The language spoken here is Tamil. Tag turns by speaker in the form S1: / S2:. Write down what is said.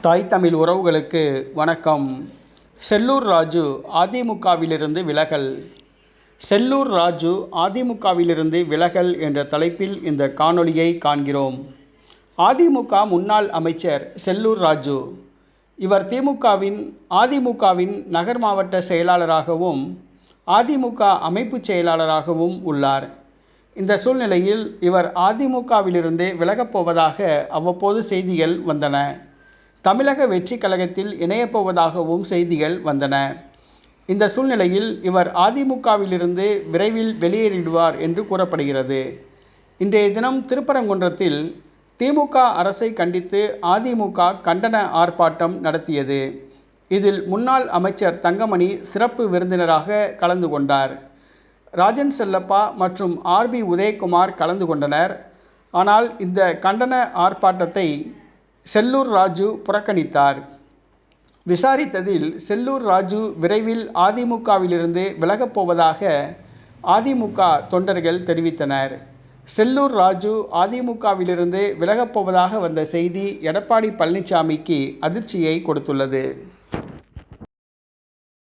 S1: தாய் தமிழ் உறவுகளுக்கு வணக்கம். செல்லூர் ராஜு அதிமுகவிலிருந்து விலகல். செல்லூர் ராஜு அதிமுகவிலிருந்து விலகல் என்ற தலைப்பில் இந்த காணொளியை காண்கிறோம். அதிமுக முன்னாள் அமைச்சர் செல்லூர் ராஜு. இவர் திமுகவின் அதிமுகவின் நகர் மாவட்ட செயலாளராகவும் அதிமுக அமைப்புச் செயலாளராகவும் உள்ளார். இந்த சூழ்நிலையில் இவர் அதிமுகவிலிருந்து விலகப் போவதாக அவ்வப்போது செய்திகள் வந்தன. தமிழக வெற்றி கழகத்தில் இணையப்போவதாகவும் செய்திகள் வந்தன. இந்த சூழ்நிலையில் இவர் அதிமுகவிலிருந்து விரைவில் வெளியேறிடுவார் என்று கூறப்படுகிறது. இன்றைய தினம் திருப்பரங்குன்றத்தில் திமுக அரசை கண்டித்து அதிமுக கண்டன ஆர்ப்பாட்டம் நடத்தியது. இதில் முன்னாள் அமைச்சர் தங்கமணி சிறப்பு விருந்தினராக கலந்து கொண்டார். ராஜன் செல்லப்பா மற்றும் ஆர்பி உதயகுமார் கலந்து கொண்டனர். ஆனால் இந்த கண்டன ஆர்ப்பாட்டத்தை செல்லூர் ராஜு புறக்கணித்தார். விசாரித்ததில் செல்லூர் ராஜு விரைவில் அதிமுகவிலிருந்து விலகப் போவதாக அதிமுக தொண்டர்கள் தெரிவித்தனர். செல்லூர் ராஜு அதிமுகவிலிருந்து விலகப் போவதாக வந்த செய்தி எடப்பாடி பழனிசாமிக்கு அதிர்ச்சியை கொடுத்துள்ளது.